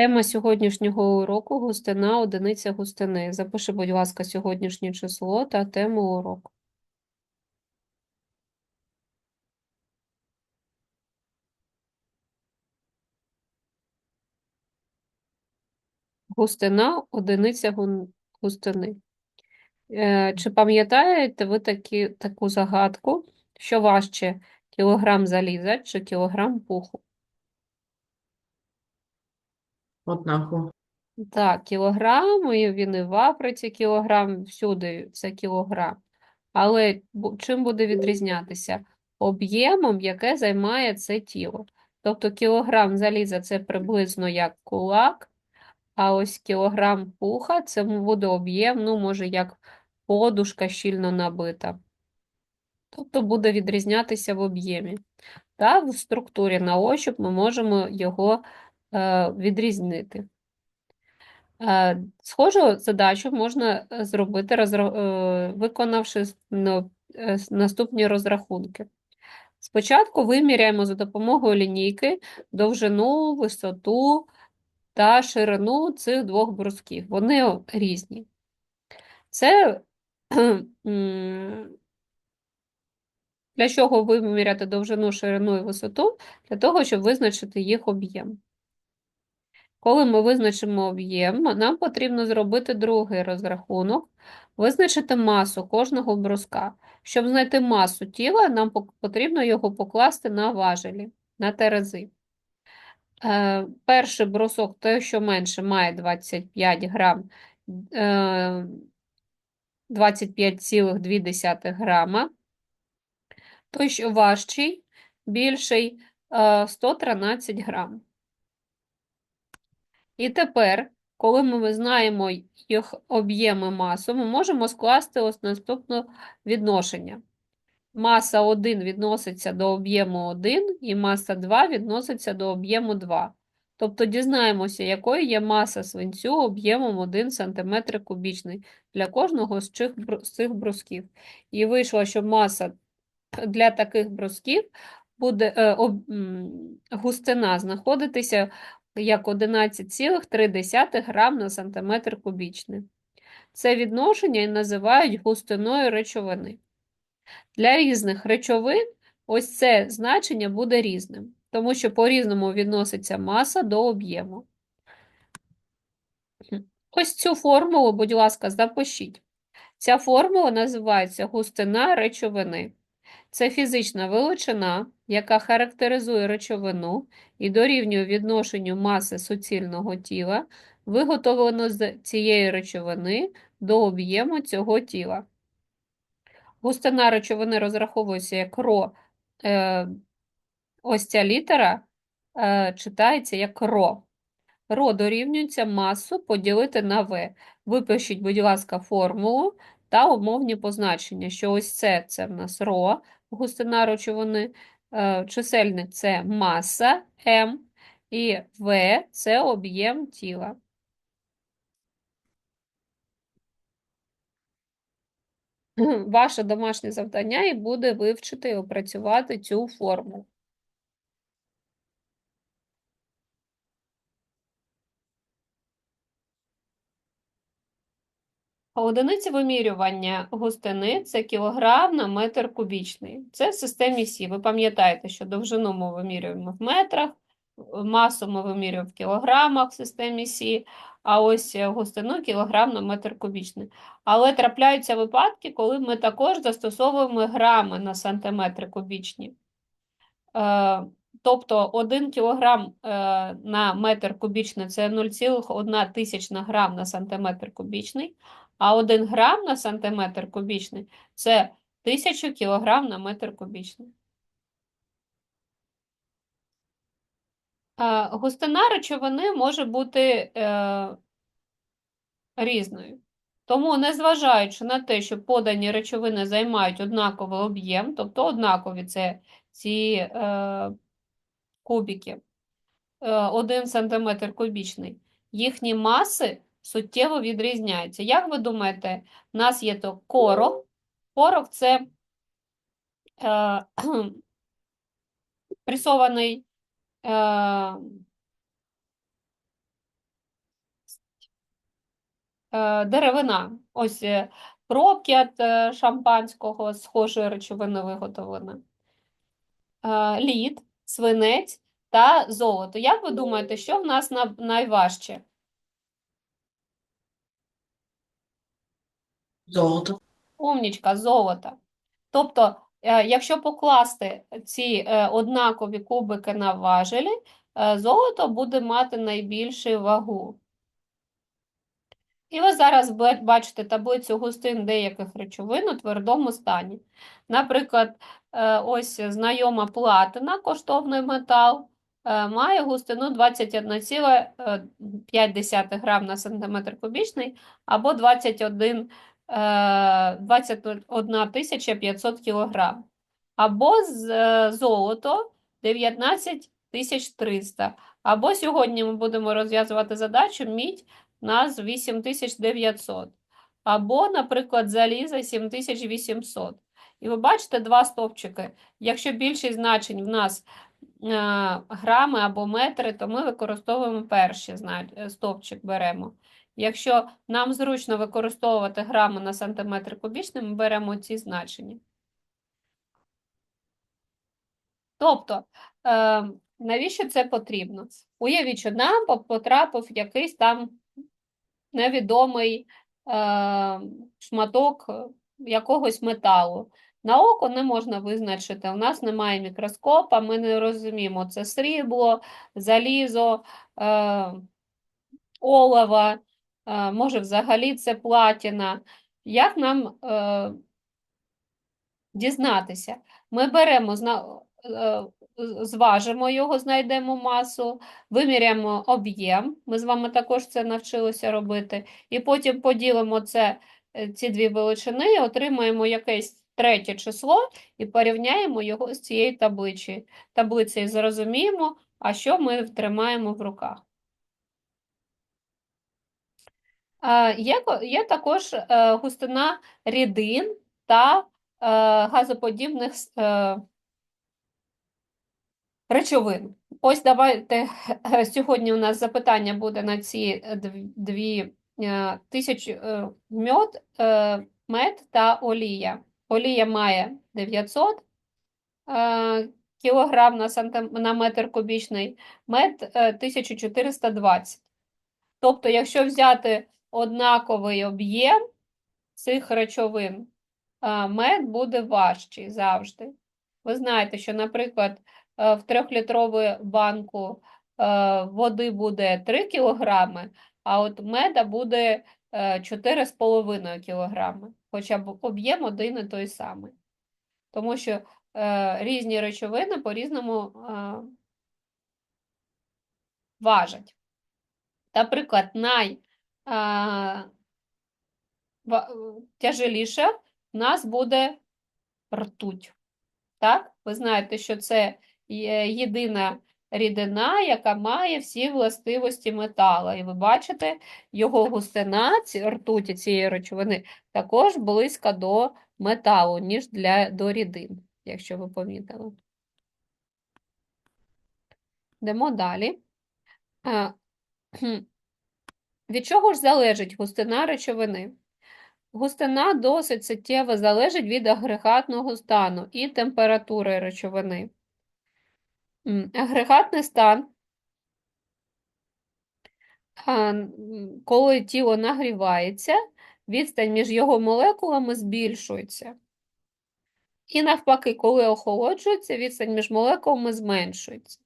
Тема сьогоднішнього уроку густина, одиниця густини. Запиши, будь ласка, сьогоднішнє число та тему уроку. Густина, одиниця густини. Е, Чи пам'ятаєте ви такі, таку загадку, що важче кілограм заліза чи кілограм пуху? Однаково. Так, кілограм, і він і в Африці кілограм, всюди це кілограм. Але чим буде відрізнятися? Об'ємом, яке займає це тіло. Тобто кілограм заліза це приблизно як кулак, а ось кілограм пуха це буде об'єм, ну, може, як подушка щільно набита. Тобто буде відрізнятися в об'ємі. Та в структурі на ощуп ми можемо його відрізнити. Е, Схожу задачу можна е, зробити, е, виконавши ну, е, наступні розрахунки. Спочатку виміряємо за допомогою лінійки довжину, висоту та ширину цих двох брусків. Вони різні. Це для чого виміряти довжину, ширину і висоту? Для того, щоб визначити їх об'єм. Коли ми визначимо об'єм, нам потрібно зробити другий розрахунок, визначити масу кожного бруска. Щоб знайти масу тіла, нам потрібно його покласти на важелі, на терези. Е, перший брусок, той, що менше, має 25 грам, е, 25,2 грама. Той, що важчий, більший, е, 113 грам. І тепер, коли ми знаємо їх об'єм і масу, ми можемо скласти ось наступне відношення. Маса 1 відноситься до об'єму 1, і маса 2 відноситься до об'єму 2. Тобто дізнаємося, якою є маса свинцю об'ємом 1 см кубічний для кожного з цих з цих брусків. І вийшло, що маса для таких брусків буде е, об- густина знаходитися як 11,3 грам на сантиметр кубічний. Це відношення і називають густиною речовини. Для різних речовин ось це значення буде різним, тому що по-різному відноситься маса до об'єму. Ось цю формулу, будь ласка, запишіть. Ця формула називається густина речовини. Це фізична величина, яка характеризує речовину і дорівнює відношенню маси суцільного тіла, виготовлено з цієї речовини до об'єму цього тіла. Густина речовини розраховується як ро. Е, ось ця літера е, читається як ро. Ро дорівнюється масу поділити на В. Випишіть, будь ласка, формулу та умовні позначення, що ось це, це в нас ро, густина речовини, е, чисельник це маса М, і В це об'єм тіла. Ваше домашнє завдання і буде вивчити і опрацювати цю формулу. А Одиниці вимірювання густини це кілограм на метр кубічний. Це в системі Сі. Ви пам'ятаєте, що довжину ми вимірюємо в метрах, масу ми вимірюємо в кілограмах в системі Сі, а ось е, густину кілограм на метр кубічний. Але трапляються випадки, коли ми також застосовуємо грами на сантиметри кубічні. Е, Тобто 1 кілограм е, на метр кубічний це 0,1 тисячна грам на сантиметр кубічний, а 1 грам на сантиметр кубічний це 1000 кілограм на метр кубічний. Е, Густина речовини може бути е, різною. Тому, незважаючи на те, що подані речовини займають однаковий об'єм, тобто однакові це ці е, кубики, 1 см кубічний, їхні маси суттєво відрізняються. Як ви думаєте, в нас є то корох. Корох – це е, пресований, е, е, деревина. Ось е, пробки від е, шампанського схожої речовини виготовлена. Лід, свинець та золото. Як ви думаєте, що в нас найважче? Золото. Умнічка, золото. Тобто, е, якщо покласти ці е, однакові кубики на важелі, е, золото буде мати найбільшу вагу. І ви зараз бачите таблицю густин деяких речовин у твердому стані. Наприклад, ось знайома платина, коштовний метал, має густину 21,5 грам на сантиметр кубічний або 21, е, 21 тисяча 500 кілограм. Або е, золото 19 тисяч 300. Або сьогодні ми будемо розв'язувати задачу мідь нас 8900. Або, наприклад, заліза 7800. І ви бачите два стовпчики. Якщо більшість значень в нас е, грами або метри, то ми використовуємо перший е, стовпчик беремо. Якщо нам зручно використовувати грами на сантиметр кубічний, ми беремо ці значення. Тобто, е, навіщо це потрібно? Уявіть, що нам потрапив якийсь там невідомий е, шматок якогось металу. На око не можна визначити. У нас немає мікроскопа, ми не розуміємо, це срібло, залізо, е, олово, е, може взагалі це платіна. Як нам е, дізнатися? Ми беремо, е, зважимо його, знайдемо масу, виміряємо об'єм. Ми з вами також це навчилися робити. І потім поділимо це, е, ці дві величини, отримаємо якесь третє число і порівняємо його з цією табличі. таблицею. Зрозуміємо, а що ми тримаємо в руках. Е, Є, є також е, густина рідин та е, газоподібних е, речовин. Ось давайте е, сьогодні у нас запитання буде на ці е, дві е, тисячі е, е, мед та олія. Олія має 900 е, кілограм на, сантим... на метр кубічний, мед е, 1420. Тобто, якщо взяти однаковий об'єм цих речовин, е, мед буде важчий завжди. Ви знаєте, що, наприклад, е, в трьохлітрову банку е, води буде 3 кілограми, а от меда буде е, 4,5 кілограми, хоча б об'єм один і той самий. Тому що е, різні речовини по-різному е, важать. Наприклад, най, тяжеліше в нас буде ртуть. Так? Ви знаєте, що це єдина рідина, яка має всі властивості метала. І ви бачите, його густина ці, ртуті цієї речовини також близька до металу, ніж для, до рідин, якщо ви помітили. Йдемо далі. Від чого ж залежить густина речовини? Густина досить суттєво залежить від агрегатного стану і температури речовини. Агрегатний стан, коли тіло нагрівається, відстань між його молекулами збільшується. І навпаки, коли охолоджується, відстань між молекулами зменшується.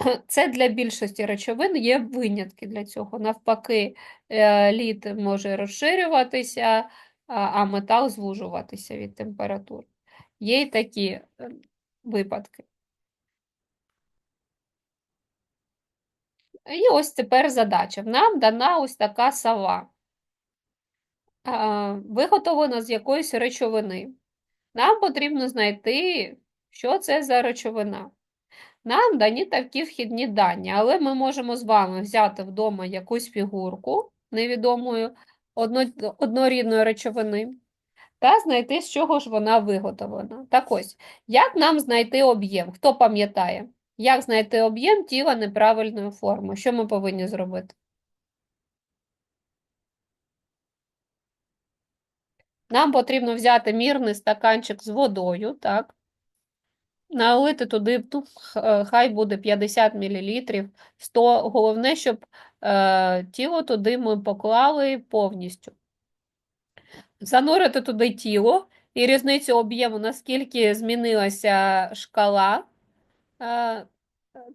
Це для більшості речовин є винятки для цього. Навпаки, е, лід може розширюватися, а- метал звужуватися від температур. Є й такі е, випадки. І ось тепер задача. Нам дана ось така сова, виготовлена з якоїсь речовини. Нам потрібно знайти, що це за речовина. Нам дані такі вхідні дані, але ми можемо з вами взяти вдома якусь фігурку невідомої однорідної речовини та знайти, з чого ж вона виготовлена. Так ось, як нам знайти об'єм? Хто пам'ятає, як знайти об'єм тіла неправильної форми? Що ми повинні зробити? Нам потрібно взяти мірний стаканчик з водою, так? Налити туди, ну, е, хай буде 50 мл, 100. Головне, щоб е, тіло туди ми поклали повністю. Занурити туди тіло і різницю об'єму, наскільки змінилася шкала, е,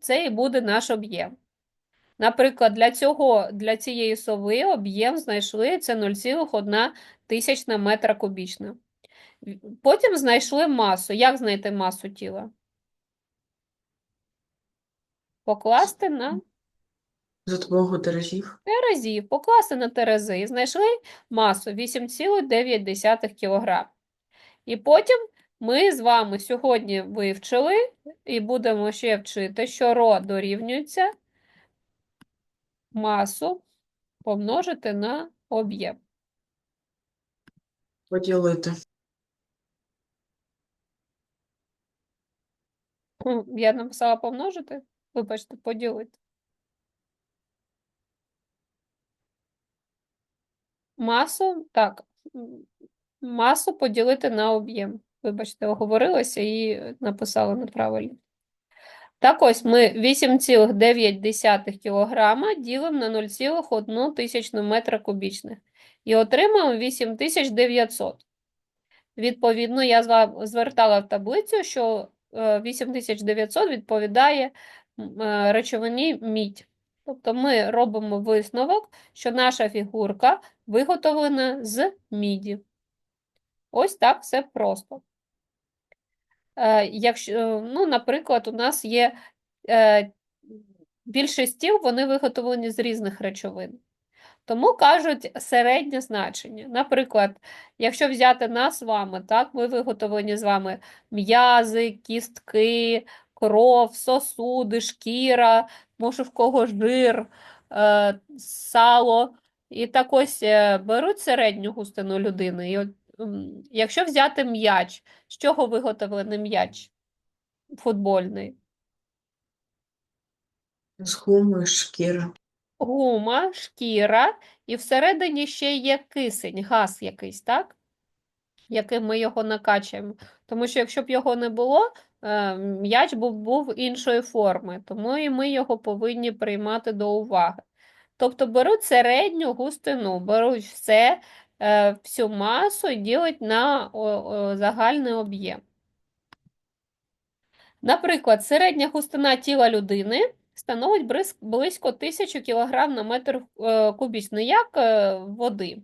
це і буде наш об'єм. Наприклад, для цього, для цієї сови об'єм знайшли це 0,1 тисячна метра кубічна. Потім знайшли масу. Як знайти масу тіла? Покласти на За допомогою тиражів. терезів, покласти на терези і знайшли масу 8,9 кг. І потім ми з вами сьогодні вивчили і будемо ще вчити, що ро дорівнюється масу помножити на об'єм. Поділити. Я написала помножити? Вибачте, поділити. Масу, так, масу поділити на об'єм. Вибачте, оговорилася і написала неправильно. Так ось ми 8,9 кг ділимо на 0,1 тисячну метра кубічних і отримаємо 8900. Відповідно, я звертала в таблицю, що 8900 відповідає е, речовині мідь. Тобто ми робимо висновок, що наша фігурка виготовлена з міді. Ось так все просто. Е, Якщо, е, ну, наприклад, у нас є більшість тіл, вони виготовлені з різних речовин. Тому кажуть середнє значення. Наприклад, якщо взяти нас з вами, так, ми виготовлені з вами м'язи, кістки, кров, сосуди, шкіра, може в кого жир, е, сало. І так ось е, беруть середню густину людини. І от, якщо взяти м'яч, з чого виготовлений м'яч футбольний? З гуми, шкіра. Гума, шкіра, і всередині ще є кисень, газ якийсь, так? Яким ми його накачуємо. Тому що якщо б його не було, е, м'яч був, був іншої форми, тому і ми його повинні приймати до уваги. Тобто беруть середню густину, беруть все, е, всю масу і ділять на загальний об'єм. Наприклад, середня густина тіла людини становить близько 1000 кг на метр е, кубічний, як е, води.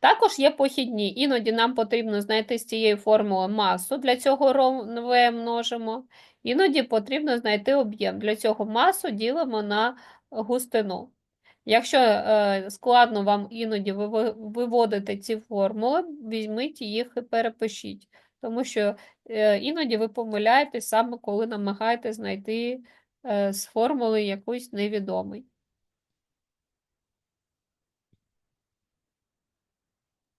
Також є похідні. Іноді нам потрібно знайти з цієї формули масу, для цього В множимо. Іноді потрібно знайти об'єм. Для цього масу ділимо на густину. Якщо е, складно вам іноді виводити ці формули, візьміть їх і перепишіть. Тому що е, іноді ви помиляєтесь саме, коли намагаєтесь знайти е, з формули якусь невідомий.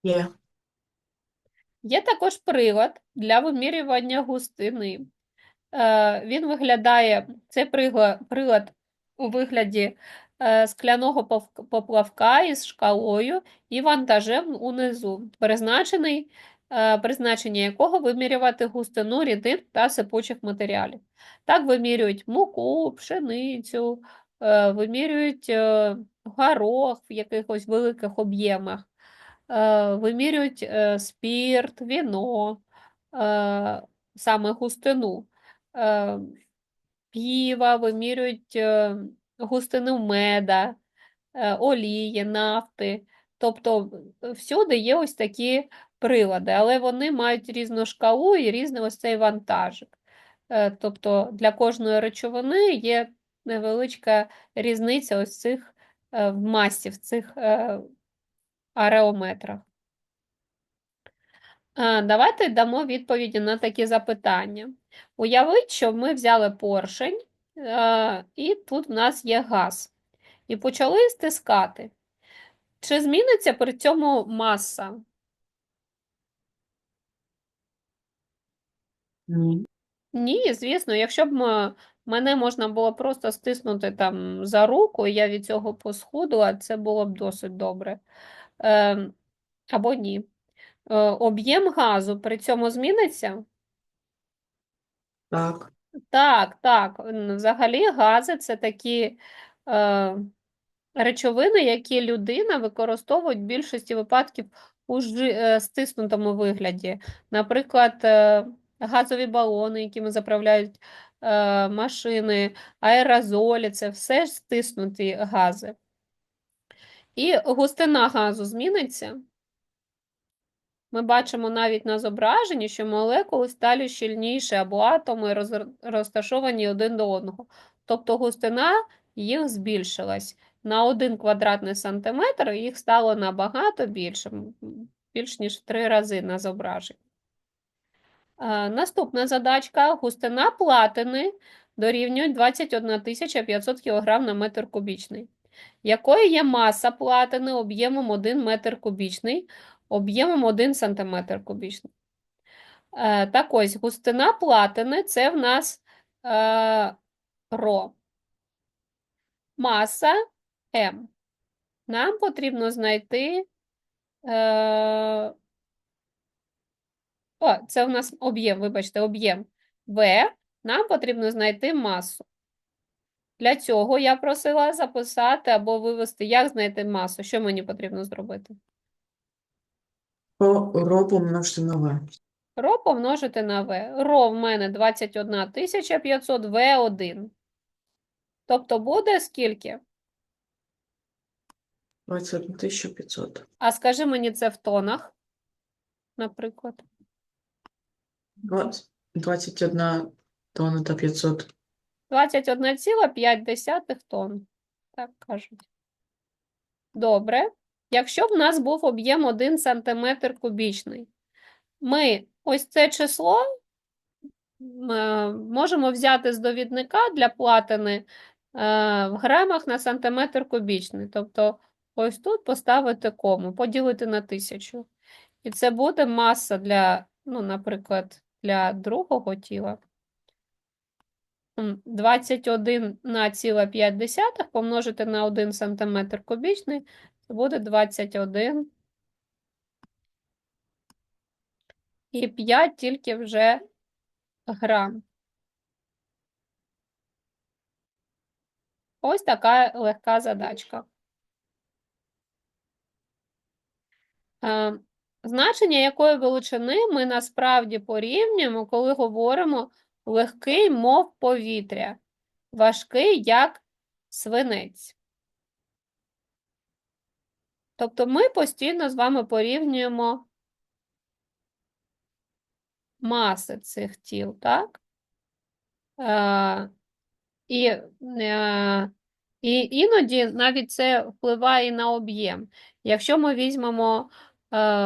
Є. Є також прилад для вимірювання густини. Е, Він виглядає, це прилад у вигляді скляного поплавка із шкалою і вантажем унизу, призначений, призначення якого вимірювати густину рідин та сипучих матеріалів. Так вимірюють муку, пшеницю, е, вимірюють е, горох в якихось великих об'ємах е, вимірюють е, спірт, віно, е, саме густину. Е, Піва, вимірюють е, густину меда, е, олії, нафти. Тобто е, всюди є ось такі прилади, але вони мають різну шкалу і різний ось цей вантажик. Е, Тобто для кожної речовини є невеличка різниця ось цих е, в масі, в цих е, ареометрах. Давайте дамо відповіді на такі запитання. Уявіть, що ми взяли поршень, і тут в нас є газ, і почали стискати. Чи зміниться при цьому маса? Ні. Ні, звісно, якщо б м- мене можна було просто стиснути там за руку, і я від цього посхудла, це було б досить добре. е, або ні. Е, об'єм газу при цьому зміниться? Так. Так, так. Н- Взагалі гази це такі е, речовини, які людина використовує в більшості випадків у жи- е, стиснутому вигляді. Наприклад, е, газові балони, якими заправляють е, машини, аерозолі, це все стиснуті гази. І густина газу зміниться. Ми бачимо навіть на зображенні, що молекули стали щільніші або атоми роз- розташовані один до одного. Тобто густина їх збільшилась. На 1 квадратний сантиметр їх стало набагато більше, більш ніж 3 рази на зображенні. Е, Наступна задачка. Густина платини дорівнює 21 500 кг на метр кубічний. Якою є маса платини об'ємом 1 метр кубічний, об'ємом 1 сантиметр кубічний? Е, Так ось, густина платини – це в нас е, ро. Маса М. Нам потрібно знайти. О, це в нас об'єм, вибачте, об'єм В. Нам потрібно знайти масу. Для цього я просила записати або вивести, як знайти масу. Що мені потрібно зробити? Ро помножити на В. Ро помножити на В. Ро в мене 21 500, В 1. Тобто буде скільки? 21 500. А скажи мені це в тонах, наприклад. 20 21 тонна та 500. 21,5 тонн. Так кажуть. Добре. Якщо б в нас був об'єм 1 см кубічний, ми ось це число е, можемо взяти з довідника для платини е, в грамах на сантиметр кубічний. Тобто ось тут поставити кому, поділити на тисячу. І це буде маса для, ну, наприклад, для другого тіла. М, 21 на ціла 5 десятих помножити на 1 сантиметр кубічний, це буде 21 і 5 тільки вже грам. Ось така легка задачка. Значення якої величини ми насправді порівнюємо, коли говоримо легкий, мов повітря, важкий, як свинець. Тобто ми постійно з вами порівнюємо маси цих тіл, так? Е, і, е, і іноді навіть це впливає і на об'єм. Якщо ми візьмемо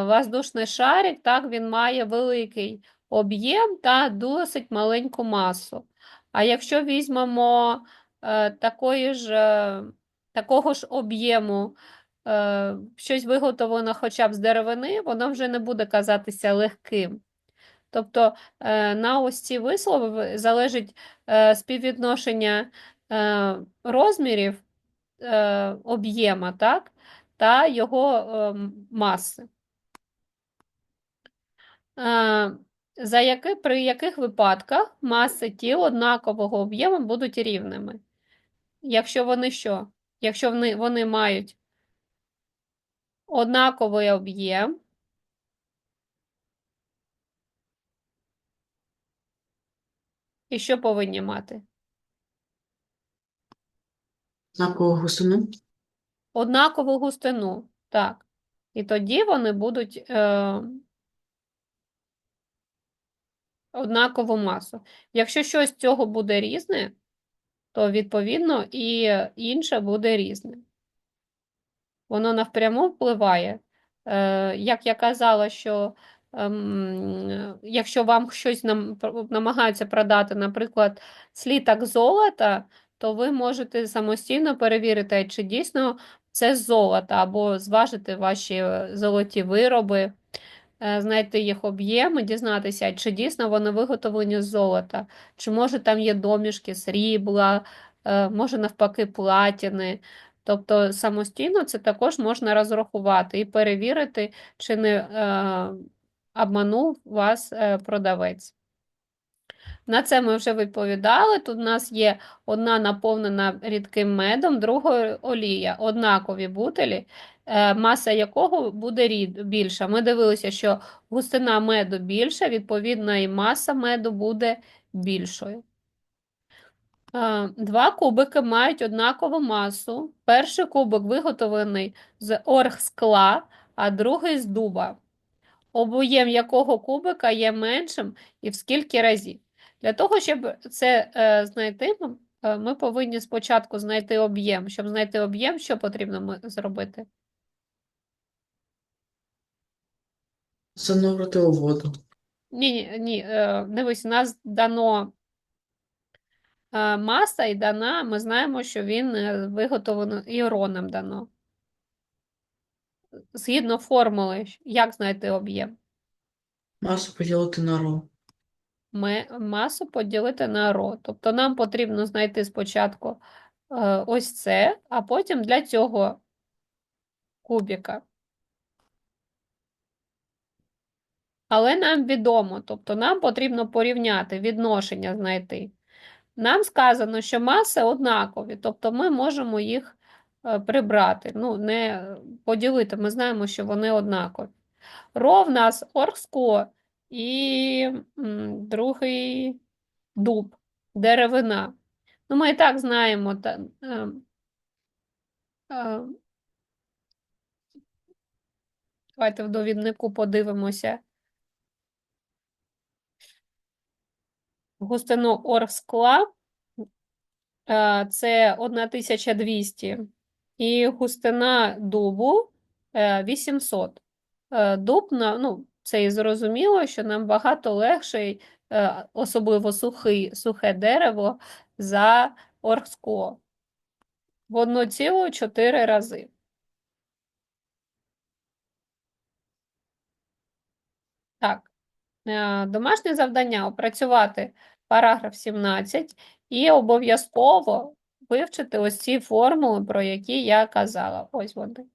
воздушний шарик, так, він має великий об'єм та досить маленьку масу. А якщо візьмемо е, такої ж, е, такого ж об'єму е, щось виготовлено хоча б з деревини, воно вже не буде казатися легким. Тобто е, на ось ці вислови залежить е, співвідношення е, розмірів е, об'єма, та його е, маси. Е, За яки, при яких випадках маси тіл однакового об'єму будуть рівними? Якщо вони що? Якщо вони, вони мають однаковий об'єм, і що повинні мати? Однакову густину. Однакову густину, так. І тоді вони будуть е, однакову масу. Якщо щось цього буде різне, то відповідно і інше буде різне. Воно навпряму впливає. Е, як я казала, що ем, якщо вам щось нам, намагаються продати, наприклад, сліток золота, то ви можете самостійно перевірити, чи дійсно це золото, або зважити ваші е, золоті вироби, знайти їх об'єми, дізнатися, чи дійсно вони виготовлені з золота, чи може там є домішки срібла, е, може навпаки платіни. Тобто самостійно це також можна розрахувати і перевірити, чи не е, обманув вас е, продавець. На це ми вже відповідали. Тут у нас є одна наповнена рідким медом, друга олія, однакові бутелі, е, маса якого буде рід, більша. Ми дивилися, що густина меду більша, відповідно, і маса меду буде більшою. Е, Два кубики мають однакову масу. Перший кубик виготовлений з оргскла, а другий з дуба. Об'єм якого кубика є меншим і в скільки разів. Для того, щоб це е, знайти, ми- е, повинні спочатку знайти об'єм. Щоб знайти об'єм, що потрібно зробити? Занурити у воду. Ні, ні, ні, е, дивись, у нас дано маса і дана, ми знаємо, що він виготовлений іоном дано. Згідно формули, як знайти об'єм? Масу поділити на ро. Масу поділити на ро. Тобто нам потрібно знайти спочатку е, ось це, а потім для цього кубіка. Але нам відомо, тобто нам потрібно порівняти, відношення знайти. Нам сказано, що маси однакові, тобто ми можемо їх е, прибрати, ну, не поділити, ми знаємо, що вони однакові. Ро в нас оргскло і другий дуб, деревина. Ну, ми і так знаємо. Та, е, е, давайте в довіднику подивимося. Густину оргскла е, це 1200 і густина дубу е, 800. Е, Дуб, на- ну, це і зрозуміло, що нам багато легше, особливо сухий, сухе дерево, за оргскло. В 1,4 рази. Так, е, домашнє завдання опрацювати параграф 17 і обов'язково вивчити ось ці формули, про які я казала. Ось вони.